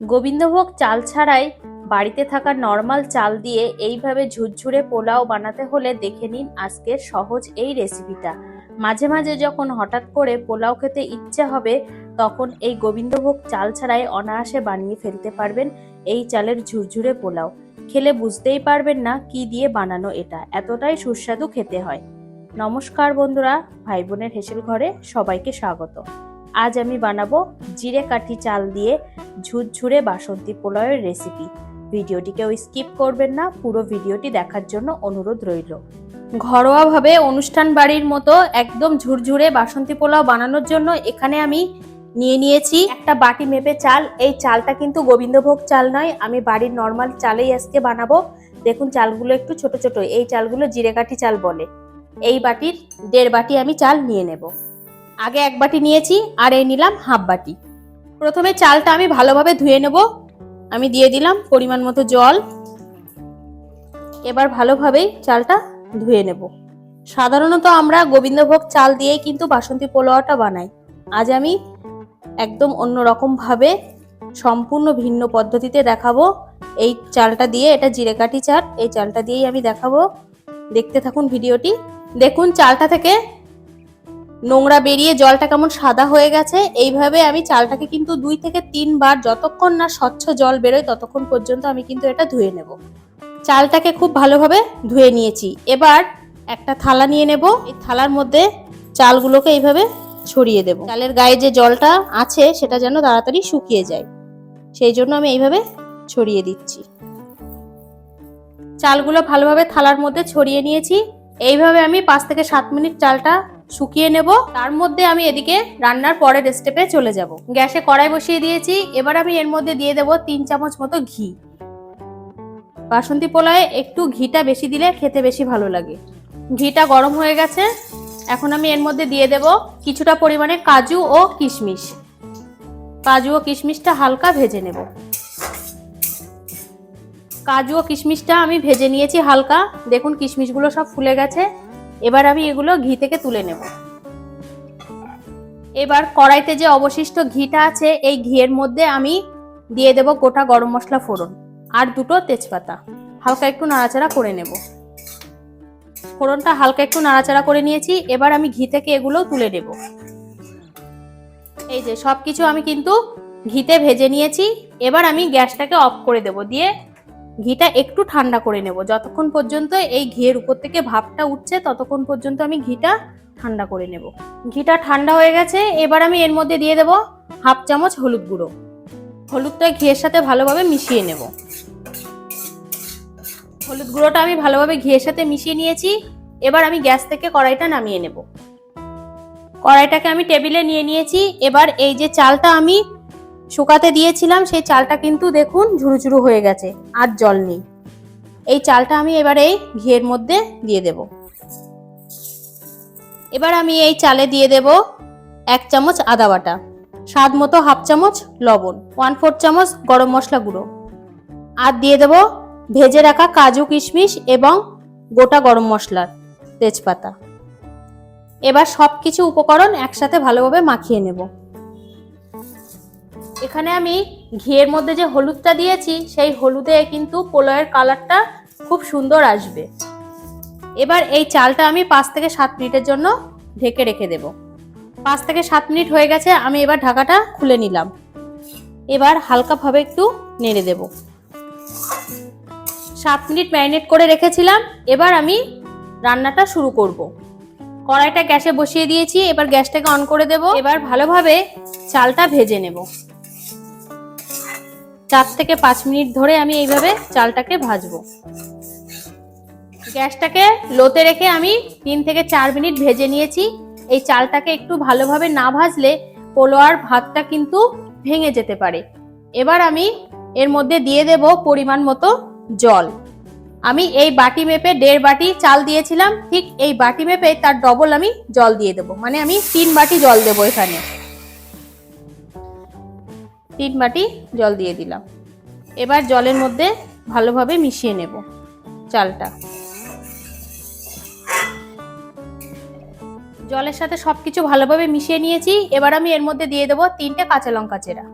গোবিন্দভোগ চাল ছাড়াই বাড়িতে থাকা নর্মাল চাল দিয়ে এইভাবে ঝুরঝুরে পোলাও বানাতে হলে দেখে নিন আজকের সহজ এই রেসিপিটা। মাঝে মাঝে যখন হঠাৎ করে পোলাও খেতে ইচ্ছে হবে, তখন এই গোবিন্দভোগ চাল ছাড়াই অনায়াসে বানিয়ে ফেলতে পারবেন এই চালের ঝুরঝুরে পোলাও। খেলে বুঝতেই পারবেন না কি দিয়ে বানানো এটা, এতটাই সুস্বাদু খেতে হয়। নমস্কার বন্ধুরা, ভাই বোনের হেসেল ঘরে সবাইকে স্বাগত। আজ আমি বানাবো জিরে কাঠি চাল দিয়ে ঝুরঝুরে বাসন্তী পোলাওয়ের রেসিপি ভিডিওটি কেউ স্কিপ করবেন না, পুরো ভিডিওটি দেখার জন্য অনুরোধ রইল। ঘরোয়াভাবে অনুষ্ঠান বাড়ির মতো একদম ঝুরঝুরে বাসন্তী পোলাও বানানোর জন্য এখানে আমি নিয়ে নিয়েছি একটা বাটি মেপে চাল। এই চালটা কিন্তু গোবিন্দভোগ চাল নয়, আমি বাড়ির নর্মাল চালেই আজকে বানাবো। দেখুন, চালগুলো একটু ছোট ছোট, এই চালগুলো জিরেকাঠি চাল বলে। এই বাটির দেড় বাটি আমি চাল নিয়ে নেব। আগে এক বাটি নিয়েছি, আর এই নিলাম হাফ বাটি। প্রথমে চালটা আমি ভালোভাবে ধুয়ে নেব। আমি দিয়ে দিলাম পরিমাণ মতো জল। এবার ভালোভাবেই চালটা ধুয়ে নেব। সাধারণত আমরা গোবিন্দভোগ চাল দিয়েই কিন্তু বাসন্তী পোলাওটা বানাই। আজ আমি একদম অন্যরকম ভাবে সম্পূর্ণ ভিন্ন পদ্ধতিতে দেখাবো। এই চালটা দিয়ে, এটা জিরেকাঠি চাল এই চালটা দিয়েই আমি দেখাবো। দেখতে থাকুন ভিডিওটি। দেখুন চালটা থেকে নোংরা বেরিয়ে জলটা কেমন সাদা হয়ে গেছে, এইভাবে আমি চালটাকে কিন্তু দুই থেকে তিনবার যতক্ষণ না স্বচ্ছ জল বেরোয় ততক্ষণ পর্যন্ত আমি কিন্তু এটা ধুয়ে নেব। চালটাকে খুব ভালোভাবে ধুয়ে নিয়েছি। এবার একটা থালা নিয়ে নেব। এই থালার মধ্যে চালগুলোকে এইভাবে ছড়িয়ে দেব। চালের গায়ে যে জলটা আছে সেটা যেন তাড়াতাড়ি শুকিয়ে যায়, সেই জন্য আমি এইভাবে ছড়িয়ে দিচ্ছি। চালগুলো ভালোভাবে থালার মধ্যে ছড়িয়ে নিয়েছি। এইভাবে আমি পাঁচ থেকে সাত মিনিট চালটা শুকিয়ে নেব। তার মধ্যে আমি এদিকে রান্নার পরের স্টেপে চলে যাব। গ্যাসে কড়াই বসিয়ে দিয়েছি। এবার আমি এর মধ্যে দিয়ে দেব তিন চামচ মতো ঘি। বাসন্তী পোলায় একটু ঘিটা বেশি দিলে খেতে বেশি ভালো লাগে। ঘিটা গরম হয়ে গেছে। এখন আমি এর মধ্যে দিয়ে দেব কিছুটা পরিমাণে কাজু ও কিশমিশ। কাজু ও কিশমিশটা হালকা ভেজে নেব। কাজু ও কিশমিশটা আমি ভেজে নিয়েছি হালকা। দেখুন কিশমিশগুলো সব ফুলে গেছে। এবার আমি এগুলো ঘি থেকে তুলে নেব। এবার কড়াইতে যে অবশিষ্ট ঘিটা আছে, এই ঘিয়ের মধ্যে আমি দিয়ে দেব গোটা গরম মশলা ফোড়ন আর দুটো তেজপাতা। হালকা একটু নাড়াচাড়া করে নেব। ফোড়নটা হালকা একটু নাড়াচাড়া করে নিয়েছি, এবার আমি ঘি থেকে এগুলো তুলে নেব। এই যে সব কিছু আমি কিন্তু ঘিতে ভেজে নিয়েছি, এবার আমি গ্যাসটাকে অফ করে দেব দিয়ে ঘিটা একটু ঠান্ডা করে নেব। যতক্ষণ পর্যন্ত এই ঘিয়ের উপর থেকে ভাপটা উঠছে, ততক্ষণ পর্যন্ত আমি ঘিটা ঠান্ডা করে নেব। ঘিটা ঠান্ডা হয়ে গেছে, এবার আমি এর মধ্যে দিয়ে দেব হাফ চামচ হলুদ গুঁড়ো। হলুদটা ঘিয়ের সাথে ভালোভাবে মিশিয়ে নেব। হলুদ গুঁড়োটা আমি ভালোভাবে ঘিয়ের সাথে মিশিয়ে নিয়েছি। এবার আমি গ্যাস থেকে কড়াইটা নামিয়ে নেব। কড়াইটাকে আমি টেবিলে নিয়ে নিয়েছি। এবার এই যে চালটা আমি শুকাতে দিয়েছিলাম, সেই চালটা কিন্তু দেখুন ঝুরু ঝুরু হয়ে গেছে, আর জল নেই। এই চালটা আমি এবারে এই ঘিয়ের মধ্যে দিয়ে দেব। এবার আমি এই চালে দিয়ে দেব এক চামচ আদা বাটা, স্বাদ মতো হাফ চামচ লবণ ওয়ান ফোর চামচ গরম মশলা গুঁড়ো, আর দিয়ে দেব ভেজে রাখা কাজু কিশমিশ এবং গোটা গরম মশলার তেজপাতা। এবার সব কিছু উপকরণ একসাথে ভালোভাবে মাখিয়ে নেব। এখানে আমি ঘিয়ের মধ্যে যে হলুদটা দিয়েছি, সেই হলুদে কিন্তু পোলাওয়ের কালারটা খুব সুন্দর আসবে। এবার এই চালটা আমি পাঁচ থেকে সাত মিনিটের জন্য ঢেকে রেখে দেব। পাঁচ থেকে সাত মিনিট হয়ে গেছে, আমি এবার ঢাকাটা খুলে নিলাম। এবার হালকাভাবে একটু নেড়ে দেব। সাত মিনিট ম্যারিনেট করে রেখেছিলাম, এবার আমি রান্নাটা শুরু করব। কড়াইটা গ্যাসে বসিয়ে দিয়েছি, এবার গ্যাসটাকে অন করে দেব। এবার ভালোভাবে চালটা ভেজে নেব। চার থেকে পাঁচ মিনিট ধরে আমি এইভাবে চালটাকে ভাজবো। গ্যাসটাকে লোতে রেখে আমি তিন থেকে চার মিনিট ভেজে নিয়েছি। এই চালটাকে একটু ভালোভাবে না ভাজলে পোলোয়ার ভাতটা কিন্তু ভেঙে যেতে পারে। এবার আমি এর মধ্যে দিয়ে দেব পরিমাণ মতো জল। আমি এই বাটি মেপে দেড় বাটি চাল দিয়েছিলাম, ঠিক এই বাটি মেপে তার ডবল আমি জল দিয়ে দেবো। মানে আমি তিন বাটি জল দেবো এখানে। তিন বাটি জল দিয়ে দিলাম। এবার জলের মধ্যে ভালোভাবে মিশিয়ে নেব চালটা। জলের সাথে সব কিছু ভালোভাবে মিশিয়ে নিয়েছি। এবার আমি এর মধ্যে দিয়ে দেবো তিনটে কাঁচা লঙ্কা চেরা।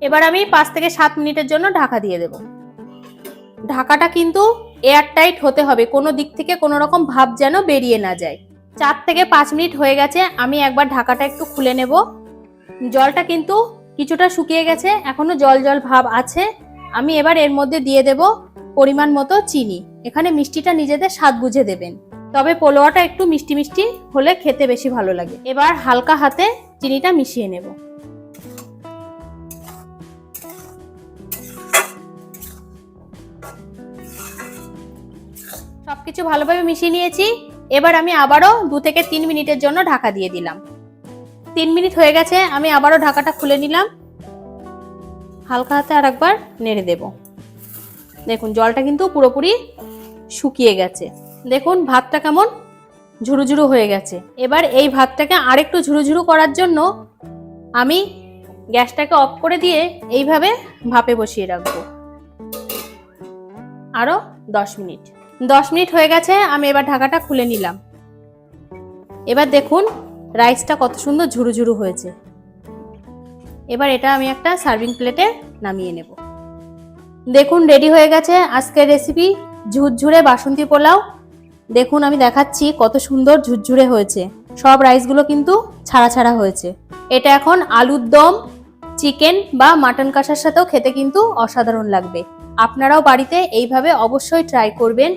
এবার আমি পাঁচ থেকে সাত মিনিটের জন্য ঢাকা দিয়ে দেব। ঢাকাটা কিন্তু এয়ার টাইট হতে হবে। কোনো দিক থেকে কোনো রকম ভাব যেন বেরিয়ে না যায়। চার থেকে পাঁচ মিনিট হয়ে গেছে। আমি একবার ঢাকাটা একটু খুলে নেব। জলটা কিন্তু কিছুটা শুকিয়ে গেছে, এখনও জল জল ভাব আছে। আমি এবার এর মধ্যে দিয়ে দেব পরিমাণ মতো চিনি। এখানে মিষ্টিটা নিজেদের স্বাদ বুঝে দেবেন। তবে পোলোয়াটা একটু মিষ্টি মিষ্টি হলে খেতে বেশি ভালো লাগে। এবার হালকা হাতে চিনিটা মিশিয়ে নেব। সবকিছু ভালোভাবে মিশিয়ে নিয়েছি। এবার আমি আবারও দু থেকে তিন মিনিটের জন্য ঢাকা দিয়ে দিলাম। তিন মিনিট হয়ে গেছে, আমি আবারও ঢাকাটা খুলে নিলাম। হালকা হাতে আর একবার নেড়ে দেব। দেখুন, জলটা কিন্তু পুরোপুরি শুকিয়ে গেছে। দেখুন, ভাতটা কেমন ঝুরু ঝুরু হয়ে গেছে। এবার এই ভাতটাকে আরেকটু ঝুরু ঝুরু করার জন্য আমি গ্যাসটাকে অফ করে দিয়ে এইভাবে ভাপে বসিয়ে রাখব। আরও দশ মিনিট। দশ মিনিট হয়ে গেছে, আমি এবার ঢাকাটা খুলে নিলাম। এবার দেখুন রাইসটা কত সুন্দর ঝুরু ঝুরু হয়েছে। এবার এটা আমি একটা সার্ভিং প্লেটে নামিয়ে নেব। দেখুন রেডি হয়ে গেছে আজকের রেসিপি ঝুরঝুরে বাসন্তী পোলাও। দেখুন, আমি দেখাচ্ছি কত সুন্দর ঝুরঝুরে হয়েছে। সব রাইসগুলো কিন্তু ছাড়া ছাড়া হয়েছে। এটা এখন আলুর দম, চিকেন বা মাটন কষার সাথেও খেতে কিন্তু অসাধারণ লাগবে। আপনারাও বাড়িতে এইভাবে অবশ্যই ট্রাই করবেন।